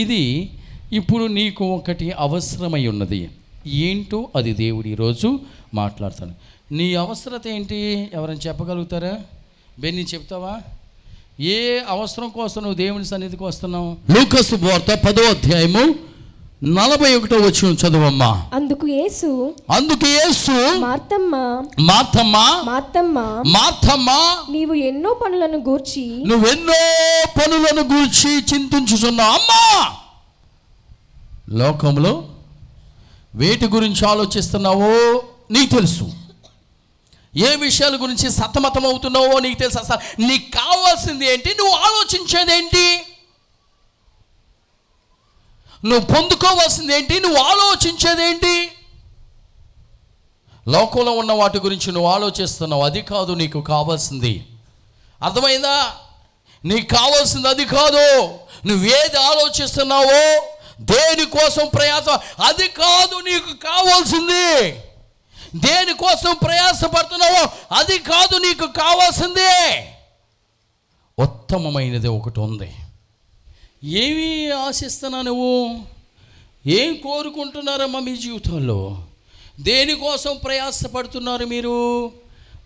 ఇది ఇప్పుడు నీకు ఒకటి అవసరమై ఉన్నది. ఏంటో అది దేవుడు ఈరోజు మాట్లాడతాడు. నీ అవసరత ఏంటి? ఎవరైనా చెప్పగలుగుతారా? బెన్ని చెప్తావా? ఏ అవసరం కోసం నువ్వు దేవుని సన్నిధికి వస్తున్నావు? లూకసు వార్త పదో అధ్యాయము నలభై ఒకటో వచ్చిన చదువమ్మా. అందుకు యేసు అందుకు యేసు మార్తమ్మ మార్తమ్మ మార్తమ్మ మార్తమ్మ నీవు ఎన్నో పనులను గూర్చి నువ్వెన్నో పనులను గూర్చి చింతించుచున్నావు. అమ్మా! లోకంలో వేటి గురించి ఆలోచిస్తున్నావో నీకు తెలుసు. ఏ విషయాల గురించి సతమతం అవుతున్నావో నీకు తెలుసు. అసలు నీకు కావాల్సింది ఏంటి? నువ్వు ఆలోచించేది ఏంటి? నువ్వు పొందుకోవాల్సింది ఏంటి? నువ్వు ఆలోచించేది ఏంటి? లోకంలో ఉన్న వాటి గురించి నువ్వు ఆలోచిస్తున్నావు. అది కాదు నీకు కావాల్సింది. అర్థమైందా? నీకు కావాల్సింది అది కాదు. నువ్వేది ఆలోచిస్తున్నావో దేనికోసం ప్రయాస అది కాదు నీకు కావాల్సింది. దేనికోసం ప్రయాసపడుతున్నావో అది కాదు నీకు కావాల్సిందే. ఉత్తమమైనది ఒకటి ఉంది. ఏమి ఆశిస్తున్నా నువ్వు? ఏం కోరుకుంటున్నారమ్మా మీ జీవితంలో? దేనికోసం ప్రయాసపడుతున్నారు మీరు?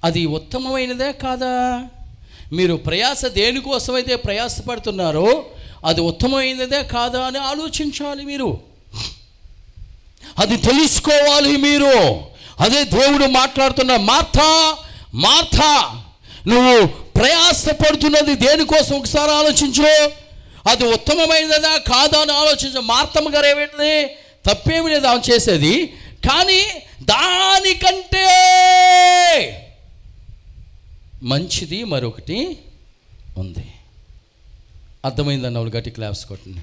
అది ఉత్తమమైనదే కాదా? మీరు ప్రయాస దేనికోసమైతే ప్రయాసపడుతున్నారో అది ఉత్తమమైనదే కాదా అని ఆలోచించాలి మీరు. అది తెలుసుకోవాలి మీరు. అదే దేవుడు మాట్లాడుతున్న మార్తా మార్తా. నువ్వు ప్రయాసపడుతున్నది దేనికోసం ఒకసారి ఆలోచించు. అది ఉత్తమమైనదా కాదా అని ఆలోచించు మార్తమ్మ గారు ఏమిటి తప్పేమి లేదు ఆమె చేసేది. కానీ దానికంటే మంచిది మరొకటి ఉంది. అర్థమైందన్న వాళ్ళు గట్టి క్లాప్స్ కొట్టండి.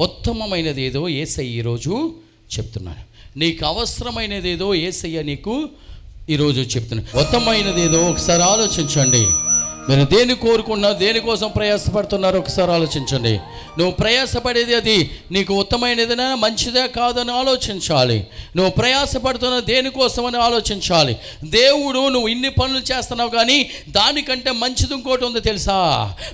ఉత్తమమైనది ఏదో ఏసయ్య ఈరోజు చెప్తున్నాను నీకు అవసరమైనది ఏదో ఏసయ్య నీకు ఈరోజు చెప్తున్నాను ఉత్తమమైనది ఏదో ఒకసారి ఆలోచించండి. మీరు దేని కోరుకున్నా దేనికోసం ప్రయాసపడుతున్నారో ఒకసారి ఆలోచించండి. నువ్వు ప్రయాసపడేది అది నీకు ఉత్తమైనదినా మంచిదే కాదని ఆలోచించాలి. నువ్వు ప్రయాసపడుతున్న దేనికోసం అని ఆలోచించాలి. దేవుడు నువ్వు ఇన్ని పనులు చేస్తున్నావు కానీ దానికంటే మంచిది ఇంకోటి ఉంది తెలుసా?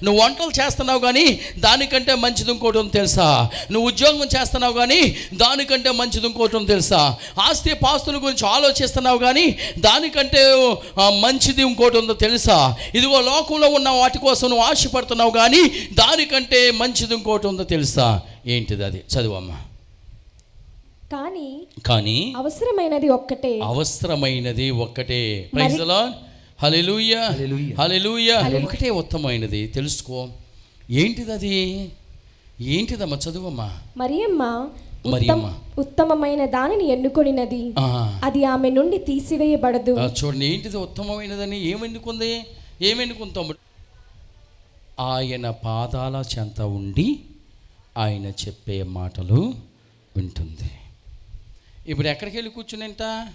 నువ్వు వంటలు చేస్తున్నావు కానీ దానికంటే మంచిది ఇంకోటి ఉంది తెలుసా? నువ్వు ఉద్యోగం చేస్తున్నావు కానీ దానికంటే మంచిది ఇంకోటి ఉంది తెలుసా? ఆస్తి పాస్తుల గురించి ఆలోచిస్తున్నావు కానీ దానికంటే మంచిది ఇంకోటి ఉందో తెలుసా? ఇదిగో లోకంలో ఉన్న వాటి కోసం నువ్వు ఆశపడుతున్నావు కానీ దానికంటే మంచిది ఇంకోటి ఉందో తెలుసా? ఏంటిది అది? చదువమ్మా. కానీ కానీ అవసరమైనది ఒక్కటే. అవసరమైనది ఒక్కటే. ప్రైజ్లా హలెలూయా హలెలూయా ఒకటే ఉత్తమమైనది. తెలుసుకో. ఏంటిది అది ఏంటిదమ్మా? చదువమ్మా. మరియమ్మ మరియమ్మ. ఉత్తమ- ఉత్తమమైన దానిని ఎన్నుకొనినది. అది ఆమె నుండి తీసివేయబడదు. ఆ, చూడండి ఏంటిది ఉత్తమమైనదని? ఏమెన్నుకుంది? ఏమెన్నుకుంది తమ్ముడు? ఆయన పాదాల చెంత ఉండి ఆయన చెప్పే మాటలు వింటుంది. ఇప్పుడు ఎక్కడికి వెళ్ళి కూర్చునింట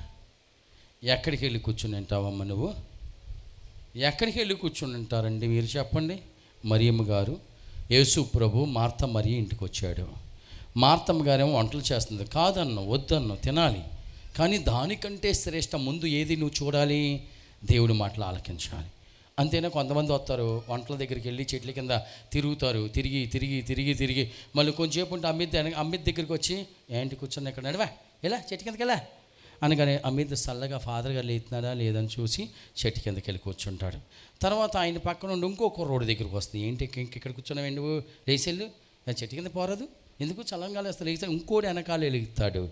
ఎక్కడికి వెళ్ళి కూర్చునింటావమ్మ నువ్వు? ఎక్కడికి వెళ్ళి కూర్చుని ఉంటారండి మీరు చెప్పండి. మరియమ్మ గారు యేసు ప్రభు మార్త మరి ఇంటికి వచ్చాడు. మార్తమ్మ గారేమో వంటలు చేస్తుంది. కాదన్ను వద్దన్ను తినాలి. కానీ దానికంటే శ్రేష్ట ముందు ఏది నువ్వు చూడాలి? దేవుడి మాటలు ఆలకించాలి. అంతేనా? కొంతమంది వస్తారు వంటల దగ్గరికి వెళ్ళి చెట్ల కింద తిరుగుతారు. తిరిగి తిరిగి తిరిగి తిరిగి. మళ్ళీ కొంచెంసేపు ఉంటే అమ్మిద్ది అమ్మిద్ది దగ్గరికి వచ్చి ఏంటి కూర్చొని ఇక్కడ? నడవా? ఎలా చెట్టు కిందకి వెళ్ళా. అనగానే అమ్మిద్ది చల్లగా ఫాదర్ గారు లేతున్నాడా లేదని చూసి చెట్టు కిందకి వెళ్ళి కూర్చుంటాడు. తర్వాత ఆయన పక్కన ఉండి ఇంకో రోడ్డు దగ్గరికి వస్తుంది. ఏంటి ఇంక- ఇక్కడ కూర్చున్నావు నువ్వు? లేచెళ్ళు చెట్టు కింద పోరాదు. ఎందుకు చల్లంగా లేస్తా లేచి ఇంకోటి వెనకాల వెలుగుతాడు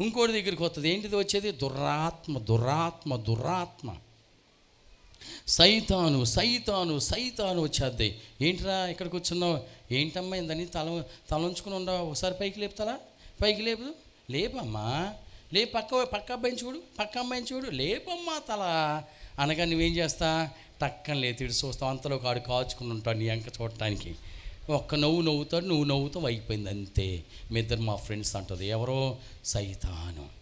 ఇంకోటి దగ్గరికి వస్తుంది. ఏంటిది వచ్చేది? దురాత్మ దురాత్మ దురాత్మ. సైతాను సైతాను సైతాను వచ్చేద్ది. ఏంట్రా ఇక్కడ కూర్చున్నావు? ఏంటమ్మా ఇందని తల తల ఉంచుకుని ఉండవు ఒకసారి పైకి లేపుతారా పైకి లేపు. లేపమ్మా. లే పక్క పక్క అబ్బాయిని చూడు పక్క అమ్మాయిని చూడు. లేపమ్మా తల. అనగా నువ్వేం చేస్తా? టక్కన లేతిడు చూస్తావు. అంతలో కాడు కాచుకుని ఉంటాడు నీ అంక చూడటానికి. ఒక్క నవ్వు నవ్వుతాడు నువ్వు నవ్వుతావు అయిపోయింది అంతే. మీ ఇద్దరు మా ఫ్రెండ్స్ అంటుంది. ఎవరో? సైతాను.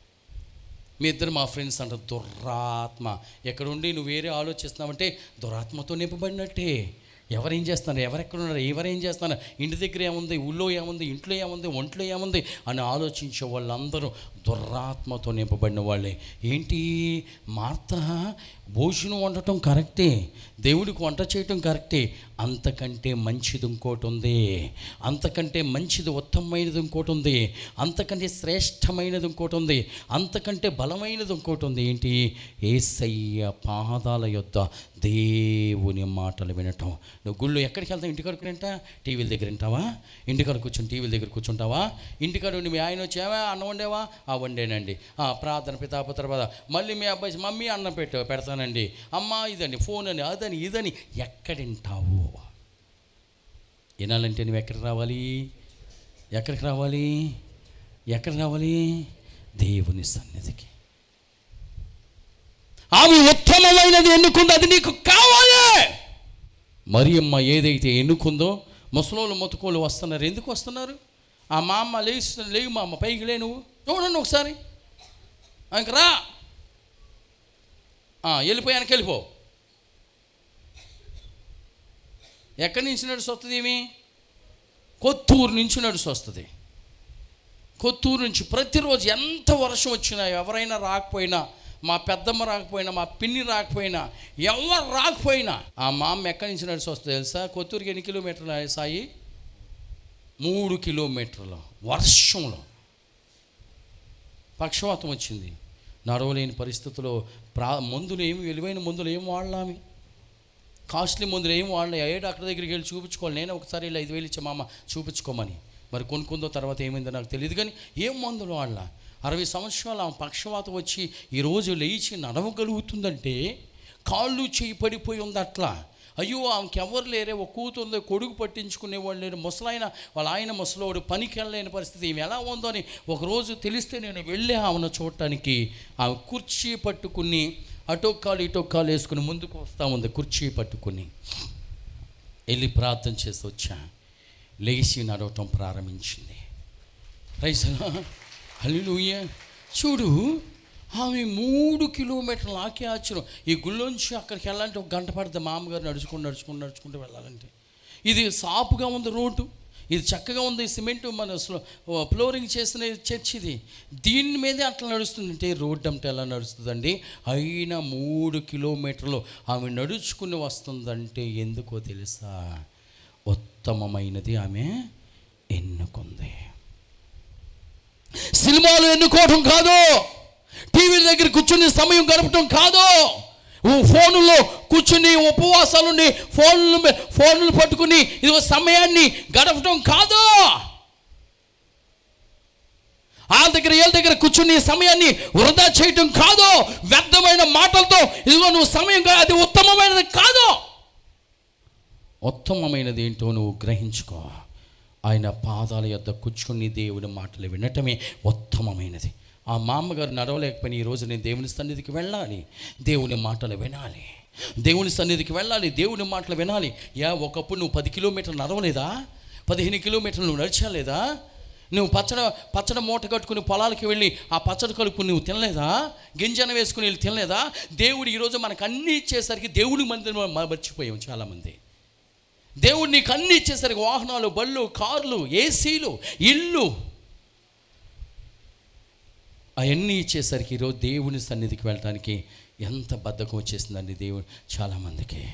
మీ ఇద్దరు మా ఫ్రెండ్స్ అంటారు దురాత్మ. ఎక్కడుండి నువ్వు వేరే ఆలోచిస్తున్నావంటే దురాత్మతో నింపబడినట్టే. ఎవరేం చేస్తున్నారు? ఎవరెక్కడున్నారు ఎవరేం చేస్తున్నారు? ఇంటి దగ్గర ఏముంది? ఊళ్ళో ఏముంది? ఇంట్లో ఏముంది? ఒంట్లో ఏముంది? అని ఆలోచించే వాళ్ళందరూ దుర్రాత్మతో నింపబడిన వాళ్ళే. ఏంటి? మార్త భోజనం వండటం కరెక్టే దేవుడికి వంట చేయటం కరెక్టే. అంతకంటే మంచిది ఇంకోటి ఉంది. అంతకంటే మంచిది ఉత్తమమైనది ఇంకోటి ఉంది. అంతకంటే శ్రేష్టమైనది ఇంకోటి ఉంది. అంతకంటే బలమైనది ఇంకోటి ఉంది. ఏంటి? ఏసయ్య పాదాల యొద్ద దేవుని మాటలు వినటం. నువ్వు గుళ్ళు ఎక్కడికి వెళ్తావు? ఇంటికాడ వింటా టీవీల దగ్గర వింటావా? ఇంటికాడ కూర్చొని టీవీల దగ్గర కూర్చుంటావా? ఇంటికాడ ఉండి మీ ఆయన వచ్చావా? అన్నం వండేవా? ఆ వండేనండి ఆ ప్రార్థన పితాపుత్ర పద. మళ్ళీ మీ అబ్బాయి మమ్మీ అన్నం పెట్ట పెడతానండి. అమ్మ ఇదని ఫోన్ అని అదని ఇదని. ఎక్కడింటావు వినాలంటే నువ్వు ఎక్కడికి రావాలి? ఎక్కడికి రావాలి? ఎక్కడికి రావాలి? దేవుని సన్నిధికి. ఆమె ఉత్తమమైనది ఎన్నుకుందో? అది నీకు కావాలి! మరియమ్మ ఏదైతే ఎన్నుకుందో ముసలోళ్ళు మొత్తుకోళ్ళు వస్తున్నారు. ఎందుకు వస్తున్నారు? ఆ మా అమ్మ లేచి లేవు మా అమ్మ పైకి లే నువ్వు. చూడండి ఒకసారి. ఇంక రా. వెళ్ళిపోయి వెళ్ళిపోయానికి వెళ్ళిపో. ఎక్కడి నుంచి నడిచి వస్తుంది ఏమి? కొత్తూరు నుంచి నడిచి వస్తుంది. కొత్తూరు నుంచి ప్రతిరోజు ఎంత వర్షం వచ్చినా ఎవరైనా రాకపోయినా మా పెద్దమ్మ రాకపోయినా మా పిన్ని రాకపోయినా ఎవరు రాకపోయినా ఆ మా అమ్మ ఎక్కడి నుంచి నడిచి వస్తుంది తెలుసా? కొత్తూరుకి ఎన్ని కిలోమీటర్లు సాయి? మూడు కిలోమీటర్లు వర్షంలో. పక్షవాతం వచ్చింది. నడవలేని పరిస్థితుల్లో ప్రా మందులు ఏమి విలువైన మందులు ఏం వాడలామి? కాస్ట్లీ మందులు ఏం వాడలే. ఏ డాక్టర్ దగ్గరికి వెళ్ళి చూపించుకోవాలి. నేను ఒకసారి ఇలా ఐదు వేలు ఇచ్చా మామ చూపించుకోమని. మరి కొనుక్కుందో తర్వాత ఏమైందో నాకు తెలియదు కానీ ఏం మందులు వాడలా? అరవై సంవత్సరాలు ఆమె పక్షవాతం వచ్చి ఈరోజు లేచి నడవగలుగుతుందంటే కాళ్ళు చేయి పడిపోయి ఉంది అట్లా అయ్యో ఆమెకి ఎవరు లేరే ఒక కూతురు కొడుకు పట్టించుకునేవాళ్ళు లేరు ముసలాయన వాళ్ళ ఆయన ముసలోడు పనికి వెళ్ళలేని పరిస్థితి. ఈమె ఎలా ఉందో అని ఒకరోజు తెలిస్తే నేను వెళ్ళే ఆమెను చూడటానికి ఆమె కుర్చీ పట్టుకుని అటో కాలు ఇటో వేసుకుని ముందుకు వస్తూ ఉంది. కుర్చీ పట్టుకుని వెళ్ళి ప్రార్థన చేసి వచ్చా. లేచి నడవటం ప్రారంభించింది. రైసలా హలో చూడు ఆమె మూడు కిలోమీటర్లు ఆకే ఆశ్చర్యం ఈ గుళ్ళోంచి అక్కడికి వెళ్ళాలంటే ఒక గంట పడుతుంది మామగారు నడుచుకుంటూ నడుచుకుంటూ నడుచుకుంటూ వెళ్ళాలంటే. ఇది సాపుగా ఉంది రోడ్డు ఇది చక్కగా ఉంది సిమెంట్ మన ఫ్లోరింగ్ చేసిన చర్చ్ ఇది. దీని మీదే అట్లా నడుస్తుందంటే రోడ్డు అంటే ఎలా నడుస్తుందండి? అయినా మూడు కిలోమీటర్లు ఆమె నడుచుకుని వస్తుందంటే ఎందుకో తెలుసా? ఉత్తమమైనది ఆమె ఎన్నుకుంది. సినిమాలు ఎన్నుకోవటం కాదు! టీవీ దగ్గర కూర్చుని సమయం గడపటం కాదు. ఓ ఫోనులో కూర్చుని ఉపవాసాలుండి ఫోన్లు ఫోన్లు పట్టుకుని ఇదిగో సమయాన్ని గడపటం కాదు. వాళ్ళ దగ్గర వీళ్ళ దగ్గర కూర్చుని సమయాన్ని వృధా చేయటం కాదు. వ్యర్థమైన మాటలతో ఇదిగో నువ్వు సమయం అది ఉత్తమమైనది కాదు. ఉత్తమమైనది ఏంటో నువ్వు గ్రహించుకో. ఆయన పాదాల యొద్ద కూర్చుని దేవుని మాటలు వినటమే ఉత్తమమైనది. ఆ మా అమ్మగారు నడవలేకపోయినా ఈరోజు నేను దేవుని సన్నిధికి వెళ్ళాలి. దేవుని మాటలు వినాలి. దేవుని సన్నిధికి వెళ్ళాలి దేవుని మాటలు వినాలి. యా ఒకప్పుడు నువ్వు పది కిలోమీటర్లు నడవలేదా? పదిహేను కిలోమీటర్లు నువ్వు నడిచలేదా? నువ్వు పచ్చడ పచ్చడి మూట కట్టుకుని పొలాలకి వెళ్ళి ఆ పచ్చడి కలుపుకుని నువ్వు తినలేదా? గింజన వేసుకుని వెళ్ళి తినలేదా? దేవుడు ఈరోజు మనకు అన్నీ ఇచ్చేసరికి దేవుడి మందిరం మర్చిపోయాం చాలామంది. దేవుడు నీకు అన్నీ ఇచ్చేసరికి వాహనాలు బళ్ళు కార్లు ఏసీలు ఇల్లు అవన్నీ ఇచ్చేసరికి ఈరోజు దేవుని సన్నిధికి వెళ్ళటానికి ఎంత బద్ధకం వచ్చేసిందండి దేవుడు. చాలామందికి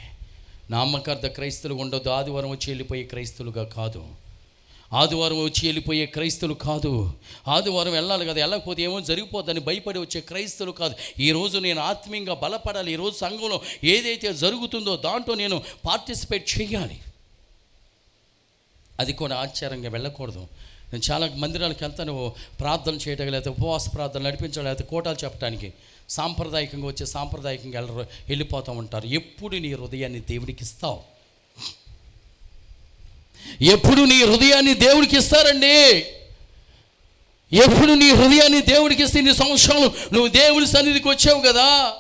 నామకార్థ క్రైస్తవులు ఉండదు ఆదివారం వచ్చి వెళ్ళిపోయే క్రైస్తవులుగా కాదు. ఆదివారం వచ్చి వెళ్ళిపోయే క్రైస్తవులు కాదు. ఆదివారం వెళ్ళాలి కదా వెళ్ళకపోతే ఏమో జరిగిపోద్దని భయపడి వచ్చే క్రైస్తవులు కాదు. ఈరోజు నేను ఆత్మీయంగా బలపడాలి. ఈరోజు సంఘంలో ఏదైతే జరుగుతుందో దాంట్లో నేను పార్టిసిపేట్ చేయాలి. అది కూడా ఆశ్చర్యంగా వెళ్ళకూడదు. నేను చాలా మందిరాలకు వెళ్తాను. ప్రార్థన చేయటం లేకపోతే ఉపవాస ప్రార్థన నడిపించడం లేకపోతే కోటాలు చెప్పడానికి సాంప్రదాయకంగా వచ్చే సాంప్రదాయకంగా వెళ్ళరు వెళ్ళిపోతూ ఉంటారు. ఎప్పుడు నీ హృదయాన్ని దేవుడికి ఇస్తావు? ఎప్పుడు నీ హృదయాన్ని దేవుడికి ఇస్తారండి? ఎప్పుడు నీ హృదయాన్ని దేవుడికి ఇస్తే ఇన్ని సంవత్సరాలు నువ్వు దేవుడి సన్నిధికి వచ్చావు కదా?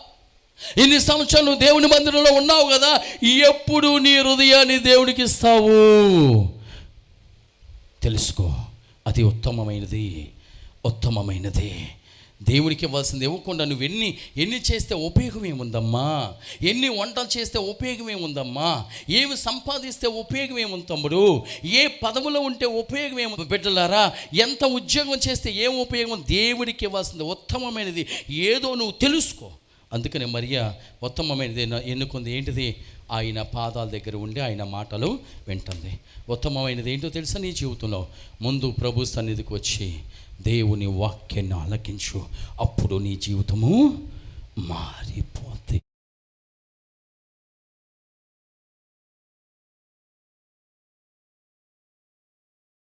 ఇన్ని సంవత్సరాలు నువ్వు దేవుని మందిరంలో ఉన్నావు కదా? ఎప్పుడు నీ హృదయాన్ని దేవుడికి ఇస్తావు? తెలుసుకో. అది ఉత్తమమైనది ఉత్తమమైనది. దేవుడికి ఇవ్వాల్సింది ఇవ్వకుండా నువ్వు ఎన్ని ఎన్ని చేస్తే ఉపయోగమేముందమ్మా? ఎన్ని వంటలు చేస్తే ఉపయోగమే ఉందమ్మా ఏమి సంపాదిస్తే ఉపయోగమేముంది తమ్ముడు? ఏ పదములో ఉంటే ఉపయోగమేము బిడ్డలారా ఎంత ఉద్యోగం చేస్తే ఏం ఉపయోగం? దేవుడికి ఇవ్వాల్సింది ఉత్తమమైనది. ఏదో నువ్వు తెలుసుకో. అందుకనే మరియా ఉత్తమమైనది ఎన్నుకుంది? ఏంటిది? ఆయన పాదాల దగ్గర ఉండి ఆయన మాటలు వింటుంది. ఉత్తమమైనది ఏంటో తెలుసా నీ జీవితంలో? ముందు ప్రభు సన్నిధికి వచ్చి దేవుని వాక్యాన్ని ఆలకించు. అప్పుడు నీ జీవితము మారిపోతుంది